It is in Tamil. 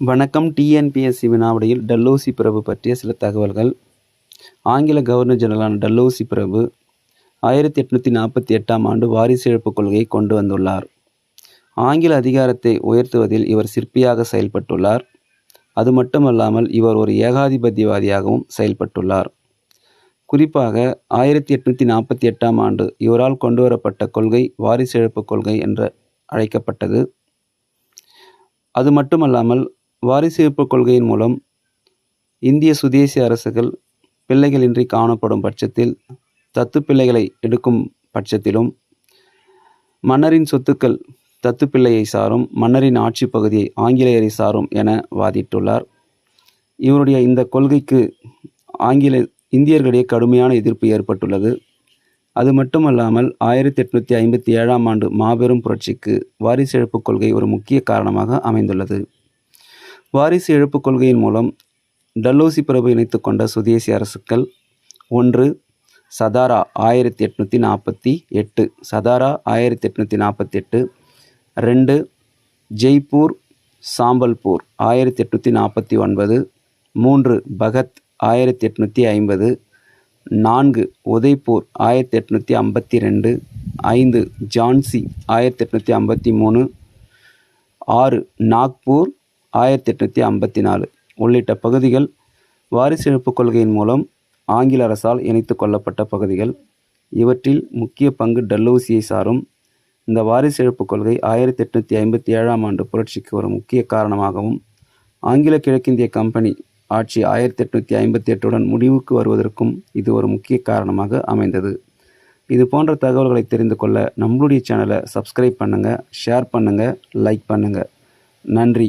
வணக்கம். டிஎன்பிஎஸ்சி வினாவிடையில் டல்லோசி பிரபு பற்றிய சில தகவல்கள். ஆங்கில கவர்னர் ஜெனரலான டல்லோசி பிரபு ஆயிரத்தி எட்நூற்றி நாற்பத்தி எட்டாம் ஆண்டு வாரிசு இழப்பு கொள்கையை கொண்டு வந்துள்ளார். ஆங்கில அதிகாரத்தை உயர்த்துவதில் இவர் சிற்பியாக செயல்பட்டுள்ளார். அது மட்டுமல்லாமல் இவர் ஒரு ஏகாதிபத்தியவாதியாகவும் செயல்பட்டுள்ளார். குறிப்பாக ஆயிரத்தி எட்நூற்றி நாற்பத்தி எட்டாம் ஆண்டு இவரால் கொண்டுவரப்பட்ட கொள்கை வாரிசு இழப்பு கொள்கை என்று அழைக்கப்பட்டது. அது மட்டுமல்லாமல் வாரிசு இழப்பு கொள்கையின் மூலம் இந்திய சுதேசி அரசுகள் பிள்ளைகளின்றி காணப்படும் பட்சத்தில் தத்து பிள்ளைகளை எடுக்கும் பட்சத்திலும் மன்னரின் சொத்துக்கள் தத்து பிள்ளையை சாரும் மன்னரின் ஆட்சி பகுதியை ஆங்கிலேயரை சாரும் என வாதிட்டுள்ளார். இவருடைய இந்த கொள்கைக்கு ஆங்கில இந்தியர்களிடையே கடுமையான எதிர்ப்பு ஏற்பட்டுள்ளது. அது மட்டுமல்லாமல் ஆயிரத்தி எட்நூற்றி ஐம்பத்தி ஏழாம் ஆண்டு மாபெரும் புரட்சிக்கு வாரிசு இழப்பு கொள்கை ஒரு முக்கிய காரணமாக அமைந்துள்ளது. வாரிசு இழப்பு கொள்கையின் மூலம் டல்லோசி பிரபு இணைத்து கொண்ட சுதேசி அரசுக்கள் ஒன்று சதாரா ஆயிரத்தி எட்நூற்றி நாற்பத்தி எட்டு சதாரா ஆயிரத்தி எட்நூற்றி நாற்பத்தி எட்டு ரெண்டு ஜெய்ப்பூர் சாம்பல்பூர் ஆயிரத்தி எட்நூற்றி நாற்பத்தி ஒன்பது மூன்று பகத் ஆயிரத்தி எட்நூற்றி ஐம்பது நான்கு உதய்பூர் ஆயிரத்தி எட்நூற்றி ஐம்பத்தி ரெண்டு ஐந்து ஜான்சி ஆயிரத்தி எட்நூற்றி ஐம்பத்தி மூணு ஆறு நாக்பூர் ஆயிரத்தி எட்நூற்றி ஐம்பத்தி நாலு. உள்ளிட்ட பகுதிகள் வாரிசு இழப்பு கொள்கையின் மூலம் ஆங்கில அரசால் இணைத்து கொள்ளப்பட்ட பகுதிகள். இவற்றில் முக்கிய பங்கு டல்லூசியை சாரும். இந்த வாரிசு இழப்பு கொள்கை ஆயிரத்தி எட்நூற்றி ஐம்பத்தி ஏழாம் ஆண்டு புரட்சிக்கு ஒரு முக்கிய காரணமாகவும் ஆங்கில கிழக்கிந்திய கம்பெனி ஆட்சி ஆயிரத்தி எட்நூற்றி ஐம்பத்தி எட்டுடன் முடிவுக்கு வருவதற்கும் இது ஒரு முக்கிய காரணமாக அமைந்தது. இது போன்ற தகவல்களை தெரிந்து கொள்ள நம்மளுடைய சேனலை சப்ஸ்கிரைப் பண்ணுங்கள் ஷேர் பண்ணுங்கள் லைக் பண்ணுங்கள் நன்றி.